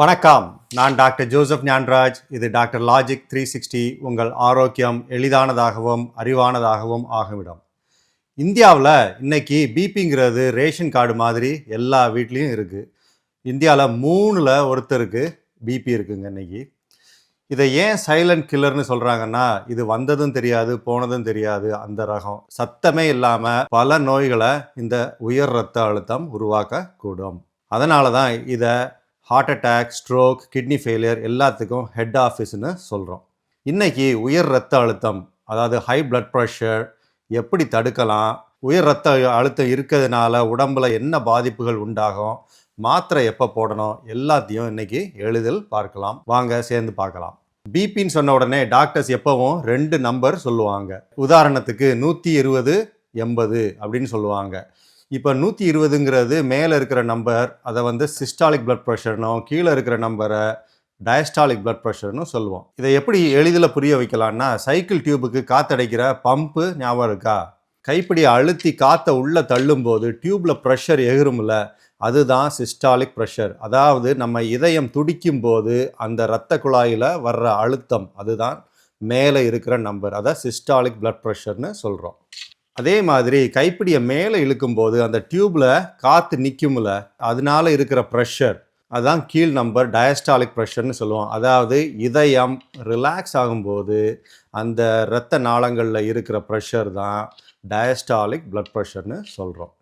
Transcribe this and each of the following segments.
வணக்கம். நான் doctor Joseph Gnanaraj. இது டாக்டர் லாஜிக் த்ரீ சிக்ஸ்டி. உங்கள் ஆரோக்கியம் எளிதானதாகவும் அறிவானதாகவும் ஆகிவிடும் இந்தியாவில் இன்னைக்கு பிபிங்கிறது ரேஷன் கார்டு மாதிரி எல்லா வீட்லேயும் இருக்குது இந்தியாவில் மூணில் ஒருத்தருக்கு பிபி இருக்குங்க இன்றைக்கி இதை ஏன் சைலண்ட் கில்லர்னு சொல்கிறாங்கன்னா இது வந்ததும் தெரியாது போனதும் தெரியாது அந்த ரகம். சத்தமே இல்லாமல் பல நோய்களை இந்த உயர் ரத்த அழுத்தம் உருவாக்கக்கூடும். அதனால தான் இதை heart attack stroke kidney failure எல்லாத்துக்கும் ஹெட் ஆஃபீஸ்னு சொல்கிறோம் இன்றைக்கி உயர் ரத்த அழுத்தம் அதாவது ஹை பிளட் ப்ரெஷர் எப்படி தடுக்கலாம் உயர் ரத்த அழுத்தம் இருக்கிறதுனால உடம்புல என்ன பாதிப்புகள் உண்டாகும் மாத்திரை எப்போ போடணும் எல்லாத்தையும் இன்னைக்கு எளிதில் பார்க்கலாம். வாங்க சேர்ந்து பார்க்கலாம். பிபின்னு சொன்ன உடனே டாக்டர்ஸ் எப்பவும் ரெண்டு நம்பர் சொல்லுவாங்க. உதாரணத்துக்கு நூற்றி இருபது எண்பது அப்படின்னு சொல்லுவாங்க. இப்போ நூற்றி இருபதுங்கிறது மேலே இருக்கிற நம்பர் அதை வந்து சிஸ்டாலிக் பிளட் ப்ரெஷர்னும் கீழே இருக்கிற நம்பரை டயஸ்டாலிக் பிளட் ப்ரெஷர்னு சொல்லுவோம். இதை எப்படி எளிதில் புரிய வைக்கலான்னா சைக்கிள் டியூபுக்கு காத்தடைக்கிற பம்பு ஞாபகம் இருக்கா? கைப்பிடி அழுத்தி காற்றை உள்ளே தள்ளும்போது டியூப்பில் ப்ரெஷர் எகிரும்ல அதுதான் சிஸ்டாலிக் ப்ரெஷர் அதாவது நம்ம இதயம் துடிக்கும் போது அந்த இரத்த குழாயில் வர்ற அழுத்தம் அதுதான் மேலே இருக்கிற நம்பர் அதை சிஸ்டாலிக் பிளட் ப்ரெஷர்னு சொல்கிறோம் அதே மாதிரி கைப்பிடியை மேலே இழுக்கும்போது அந்த டியூப்பில் காற்று நிற்கும்ல அதனால இருக்கிற ப்ரெஷர் அதுதான் கீழ் நம்பர் டயஸ்டாலிக் ப்ரெஷர்னு சொல்லுவோம். அதாவது இதயம் ரிலாக்ஸ் ஆகும்போது அந்த இரத்த நாளங்களில் இருக்கிற ப்ரெஷர் தான் டயஸ்டாலிக் பிளட் ப்ரெஷர்னு சொல்கிறோம்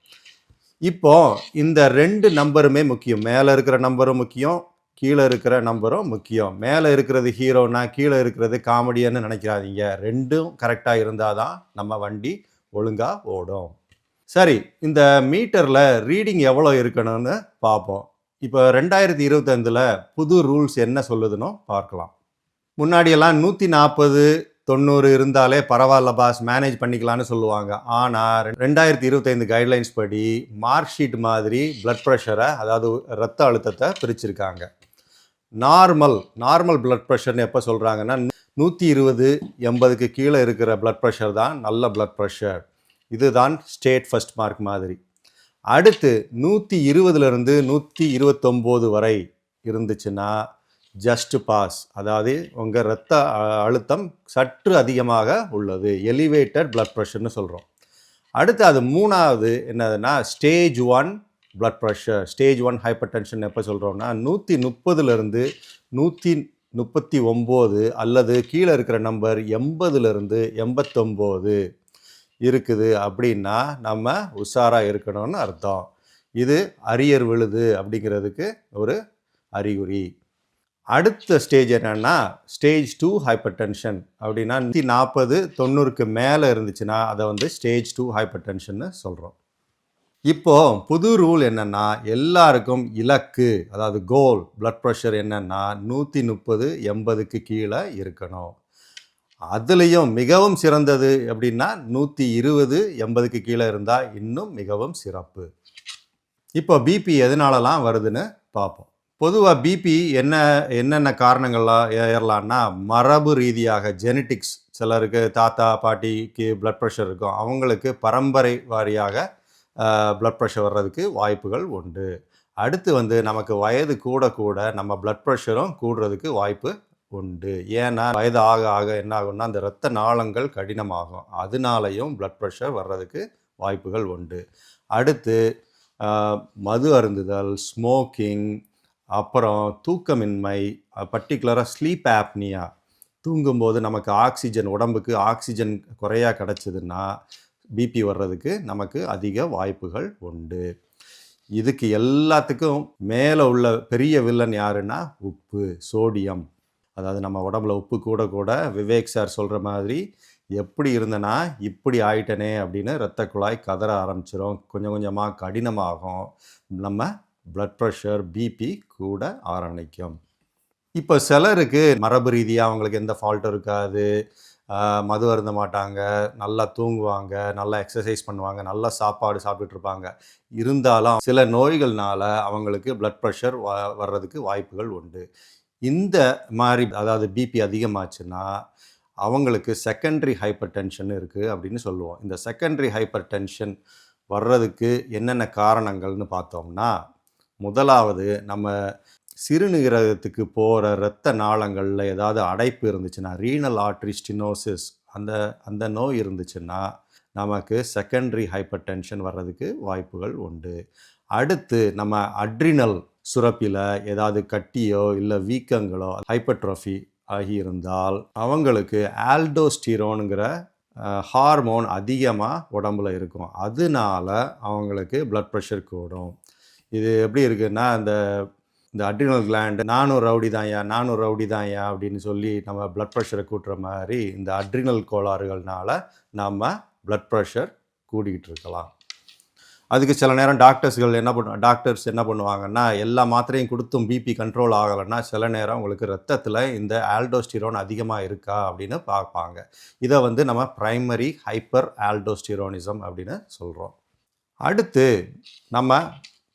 இப்போ இந்த ரெண்டு நம்பருமே முக்கியம். மேலே இருக்கிற நம்பரும் முக்கியம் கீழே இருக்கிற நம்பரும் முக்கியம். மேலே இருக்கிறது ஹீரோனா கீழே இருக்கிறது காமெடியன்னு நினைக்கிறாதீங்க ரெண்டும் கரெக்டாக இருந்தால் தான் நம்ம வண்டி ஒழுங்காக ஓடும். சரி இந்த மீட்டரில் ரீடிங் எவ்வளோ இருக்கணும்னு பார்ப்போம். இப்போ ரெண்டாயிரத்தி இருபத்தைந்தில் புது ரூல்ஸ் என்ன சொல்லுதுன்னு பார்க்கலாம். முன்னாடியெல்லாம் நூற்றி நாற்பது தொண்ணூறு இருந்தாலே பரவாயில்ல பாஸ் மேனேஜ் பண்ணிக்கலாம்னு சொல்லுவாங்க. ஆனால் ரெண்டாயிரத்தி இருபத்தைந்து கைட்லைன்ஸ் படி மார்க் ஷீட் மாதிரி பிளட் ப்ரெஷரை அதாவது ரத்த அழுத்தத்தை பிரிச்சிருக்காங்க. நார்மல் நார்மல் பிளட் ப்ரெஷர்னு எப்போ சொல்கிறாங்கன்னா நூற்றி இருபது எண்பதுக்கு கீழே இருக்கிற பிளட் ப்ரெஷர் தான் நல்ல பிளட் ப்ரெஷர் இதுதான் ஸ்டேட் ஃபர்ஸ்ட் மார்க் மாதிரி. அடுத்து நூற்றி இருபதுலேருந்து நூற்றி இருபத்தொம்போது வரை இருந்துச்சுன்னா ஜஸ்ட் பாஸ் அதாவது உங்கள் ரத்த அ- அழுத்தம் சற்று அதிகமாக உள்ளது. எலிவேட்டட் பிளட் ப்ரெஷர்னு சொல்கிறோம் அடுத்து அது மூணாவது என்னதுன்னா stage one blood pressure stage one hypertension எப்போ சொல்கிறோம்னா நூற்றி முப்பதுலேருந்து நூற்றி முப்பத்தி ஒம்பது அல்லது கீழே இருக்கிற நம்பர் எண்பதுலேருந்து எண்பத்தொம்போது இருக்குது அப்படின்னா நம்ம உஷாராக இருக்கணும்னு அர்த்தம். இது அரியர் விழுது அப்படிங்கிறதுக்கு ஒரு அறிகுறி. அடுத்த ஸ்டேஜ் என்னன்னா ஸ்டேஜ் டூ ஹைப்பர் டென்ஷன் அப்படின்னா நூற்றி நாற்பது தொண்ணூறுக்கு மேலே இருந்துச்சுன்னா அதை வந்து ஸ்டேஜ் டூ ஹைப்பர் டென்ஷன்னு சொல்கிறோம் இப்போ புது ரூல் என்னென்னா எல்லாருக்கும் இலக்கு அதாவது கோல் பிளட் ப்ரெஷர் என்னன்னா நூற்றி முப்பது எண்பதுக்கு கீழே இருக்கணும். அதுலேயும் மிகவும் சிறந்தது அப்படின்னா நூற்றி இருபது எண்பதுக்கு கீழே இருந்தால் இன்னும் மிகவும் சிறப்பு. இப்போ பிபி எதனாலலாம் வருதுன்னு பார்ப்போம். பொதுவாக பிபி என்ன என்னென்ன காரணங்கள்லாம் ஏறலான்னா மரபு ரீதியாக ஜெனட்டிக்ஸ் சிலருக்கு தாத்தா பாட்டிக்கு பிளட் ப்ரெஷர் இருக்கும். அவங்களுக்கு பரம்பரை வாரியாக ப்ளட் ப்ரெஷர் வர்றதுக்கு வாய்ப்புகள் உண்டு. அடுத்து வந்து நமக்கு வயது கூட கூட நம்ம ப்ளட் ப்ரெஷரும் கூடுறதுக்கு வாய்ப்பு உண்டு. ஏன்னா வயது ஆக ஆக என்ன ஆகும்னா அந்த இரத்த நாளங்கள் கடினமாகும். அதனாலையும் ப்ளட் ப்ரெஷர் வர்றதுக்கு வாய்ப்புகள் உண்டு. அடுத்து மது அருந்துதல் ஸ்மோக்கிங் அப்புறம் தூக்கமின்மை பர்டிகுலராக ஸ்லீப் ஆப்னியா தூங்கும்போது நமக்கு ஆக்சிஜன் உடம்புக்கு ஆக்சிஜன் குறையா கிடச்சிதுன்னா பிபி வர்றதுக்கு நமக்கு அதிக வாய்ப்புகள் உண்டு. இதுக்கு எல்லாத்துக்கும் மேலே உள்ள பெரிய வில்லன் யாருன்னா உப்பு சோடியம் அதாவது நம்ம உடம்புல உப்பு கூட கூட விவேக் சார் சொல்கிற மாதிரி எப்படி இருந்தனா இப்படி ஆயிட்டனே அப்படின்னு இரத்த குழாய் கதற ஆரம்பிச்சிடும் கொஞ்சம் கொஞ்சமாக கடினமாகும். நம்ம பிளட் ப்ரெஷர் பிபி கூட ஆரம்பிக்கும். இப்போ சிலருக்கு மரபு ரீதியாக அவங்களுக்கு எந்த ஃபால்ட்டும் இருக்காது. மது அருந்த மாட்டாங்க நல்லா தூங்குவாங்க நல்லா எக்ஸசைஸ் பண்ணுவாங்க நல்லா சாப்பாடு சாப்பிட்டுட்டு இருப்பாங்க இருந்தாலும் சில நோய்கள்னால அவங்களுக்கு பிளட் ப்ரெஷர் வ வர்றதுக்கு வாய்ப்புகள் உண்டு. இந்த மாதிரி அதாவது பிபி அதிகமாச்சுன்னா அவங்களுக்கு செகண்டரி ஹைப்பர் டென்ஷன் இருக்குது அப்படின்னு சொல்லுவோம். இந்த செகண்டரி ஹைப்பர் டென்ஷன் வர்றதுக்கு என்னென்ன காரணங்கள்னு பார்த்தோம்னா முதலாவது நம்ம சிறுநீரகத்துக்கு போகிற இரத்த நாளங்களில் ஏதாவது அடைப்பு இருந்துச்சுன்னா ரீனல் ஆர்ட்ரி ஸ்டினோசிஸ் அந்த அந்த நோய் இருந்துச்சுன்னா நமக்கு செகண்டரி ஹைப்பர் டென்ஷன் வர்றதுக்கு வாய்ப்புகள் உண்டு. அடுத்து நம்ம அட்ரினல் சுரப்பியில் ஏதாவது கட்டியோ இல்லை வீக்கங்களோ ஹைப்பர்ட்ரோஃபி ஆகியிருந்தால் அவங்களுக்கு ஆல்டோஸ்டிரோனுங்கிற ஹார்மோன் அதிகமாக உடம்புல இருக்கும். அதனால அவங்களுக்கு ப்ளட் ப்ரெஷர் கூடும். இது எப்படி இருக்குன்னா அந்த இந்த அட்ரினல் கிளாண்டு நானும் ரவுடி தான்யா நானும் ரவுடி தான்யா அப்படின்னு சொல்லி நம்ம பிளட் ப்ரெஷரை கூட்டுற மாதிரி இந்த அட்ரினல் கோளாறுகள்னால நம்ம பிளட் ப்ரெஷர் கூடிக்கிட்டு இருக்கலாம். அதுக்கு சில நேரம் டாக்டர்ஸ்கள் என்ன பண்ண டாக்டர்ஸ் என்ன பண்ணுவாங்கன்னா எல்லா மாத்திரையும் கொடுத்தும் பிபி கண்ட்ரோல் ஆகலைன்னா சில நேரம் உங்களுக்கு ரத்தத்தில் இந்த ஆல்டோஸ்டிரோன் அதிகமாக இருக்கா அப்படின்னு பார்ப்பாங்க. இதை வந்து நம்ம ப்ரைமரி ஹைப்பர் ஆல்டோஸ்டிரோனிசம் அப்படின்னு சொல்கிறோம் அடுத்து நம்ம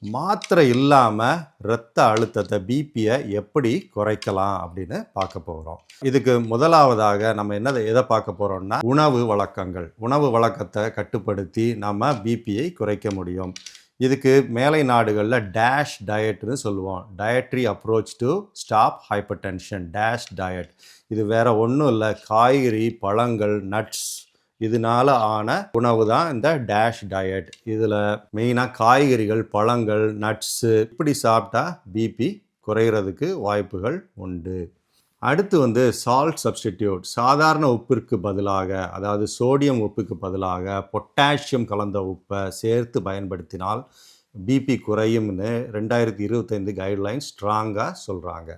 மாத்திரை இல்லாமல் இரத்த அழுத்தத்தை பிபியை எப்படி குறைக்கலாம் அப்படின்னு பார்க்க போகிறோம் இதுக்கு முதலாவதாக நம்ம என்ன எதை பார்க்க போகிறோம்னா உணவு வழக்கங்கள். உணவு வழக்கத்தை கட்டுப்படுத்தி நம்ம பிபியை குறைக்க முடியும். இதுக்கு மேலை நாடுகளில் டேஷ் டயட்னு சொல்லுவோம். Dietary approach to stop hypertension DASH diet இது வேறு ஒன்றும் இல்லை. காய்கறி பழங்கள் நட்ஸ் இதனால ஆன உணவு தான் இந்த டேஷ் டயட் இதில் மெயினாக காய்கறிகள் பழங்கள் நட்ஸு இப்படி சாப்பிட்டா பிபி குறையிறதுக்கு வாய்ப்புகள் உண்டு. அடுத்து வந்து சால்ட் சப்ஸ்டிடியூட் சாதாரண உப்பிற்கு பதிலாக அதாவது சோடியம் உப்புக்கு பதிலாக பொட்டாசியம் கலந்த உப்பை சேர்த்து பயன்படுத்தினால் பிபி குறையும்னு ரெண்டாயிரத்தி இருபத்தைந்து கைட்லைன்ஸ் ஸ்ட்ராங்காக சொல்கிறாங்க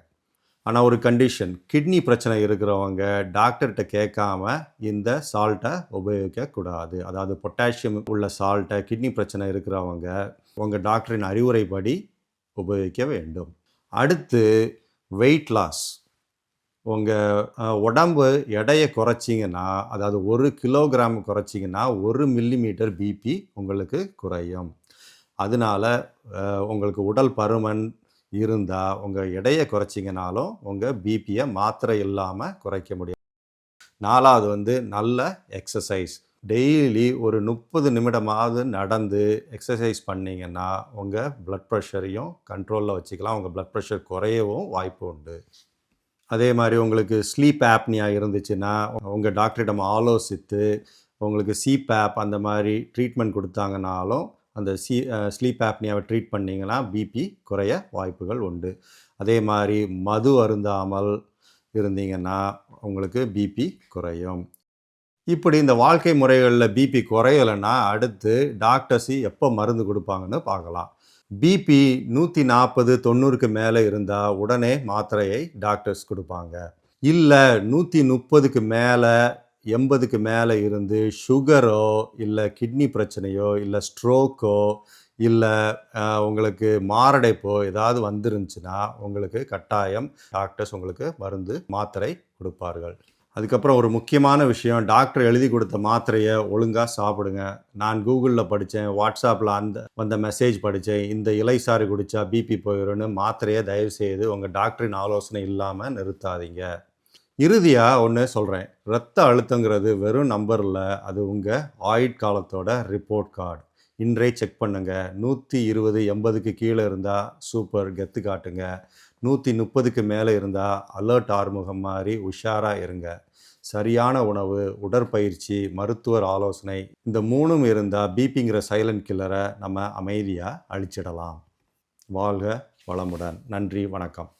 ஆனால் ஒரு கண்டிஷன் கிட்னி பிரச்சனை இருக்கிறவங்க டாக்டர்கிட்ட கேட்காம இந்த சால்ட்டை உபயோகிக்கக்கூடாது. அதாவது பொட்டாசியம் உள்ள சால்ட்டை கிட்னி பிரச்சனை இருக்கிறவங்க உங்கள் டாக்டரின் அறிவுரைப்படி உபயோகிக்க வேண்டும். அடுத்து வெயிட் லாஸ் உங்கள் உடம்பு எடையை குறைச்சிங்கன்னா அதாவது ஒரு கிலோகிராம் குறைச்சிங்கன்னா ஒரு மில்லிமீட்டர் பிபி உங்களுக்கு குறையும். அதனால உங்களுக்கு உடல் பருமன் இருந்தால் உங்கள் எடையை குறைச்சிங்கனாலும் உங்கள் பிபியை மாத்திரை இல்லாமல் குறைக்க முடியும் நாலாவது வந்து நல்ல எக்ஸசைஸ் டெய்லி ஒரு முப்பது நிமிடமாவது நடந்து எக்ஸசைஸ் பண்ணிங்கன்னா உங்கள் ப்ளட் ப்ரெஷரையும் கண்ட்ரோலில் வச்சுக்கலாம். உங்கள் ப்ளட் ப்ரெஷர் குறையவும் வாய்ப்பு உண்டு. அதே மாதிரி உங்களுக்கு ஸ்லீப் ஆப்னியா இருந்துச்சுன்னா உங்கள் டாக்டரிடம் ஆலோசித்து உங்களுக்கு சிபேப் அந்த மாதிரி ட்ரீட்மெண்ட் கொடுத்தாங்கனாலும் அந்த சி ஸ்லீப் ஆப்னியாவை ட்ரீட் பண்ணிங்கன்னா பிபி குறைய வாய்ப்புகள் உண்டு. அதே மாதிரி மது அருந்தாமல் இருந்தீங்கன்னா உங்களுக்கு பிபி குறையும். இப்படி இந்த வாழ்க்கை முறைகளில் பிபி குறையலைன்னா அடுத்து டாக்டர்ஸு எப்போ மருந்து கொடுப்பாங்கன்னு பார்க்கலாம். பிபி நூற்றி நாற்பது தொண்ணூறுக்கு மேலே இருந்தால் உடனே மாத்திரையை டாக்டர்ஸ் கொடுப்பாங்க. இல்லை நூற்றி முப்பதுக்கு மேலே எண்பதுக்கு மேலே இருந்து சுகரோ இல்லை கிட்னி பிரச்சனையோ இல்லை ஸ்ட்ரோக்கோ இல்லை உங்களுக்கு மாரடைப்போ ஏதாவது வந்துருந்துச்சுன்னா உங்களுக்கு கட்டாயம் டாக்டர்ஸ் உங்களுக்கு மருந்து மாத்திரை கொடுப்பார்கள். அதுக்கப்புறம் ஒரு முக்கியமான விஷயம் டாக்டர் எழுதி கொடுத்த மாத்திரையை ஒழுங்காக சாப்பிடுங்க. நான் கூகுளில் படித்தேன் வாட்ஸ்அப்பில் அந்த வந்த மெசேஜ் படித்தேன் இந்த இலை சாறு குடித்தா பிபி போயிடும்னு மாத்திரையை தயவு செய்து உங்கள் டாக்டரின் ஆலோசனை இல்லாமல் நிறுத்தாதீங்க. இறுதியாக ஒன்று சொல்கிறேன் இரத்த அழுத்தங்கிறது வெறும் நம்பரில் அது உங்கள் ஆயுட்காலத்தோட ரிப்போர்ட் கார்டு இன்றே செக் பண்ணுங்கள் நூற்றி இருபது எண்பதுக்கு கீழே இருந்தால் சூப்பர் கெத்து காட்டுங்க. நூற்றி முப்பதுக்கு மேலே இருந்தால் அலர்ட் ஆறுமுகம் மாதிரி உஷாராக இருங்க. சரியான உணவு உடற்பயிற்சி மருத்துவர் ஆலோசனை இந்த மூணும் இருந்தால் பிபிங்கிற சைலண்ட் கில்லரை நம்ம அமைதியாக அழிச்சிடலாம். வாழ்க வளமுடன். நன்றி வணக்கம்.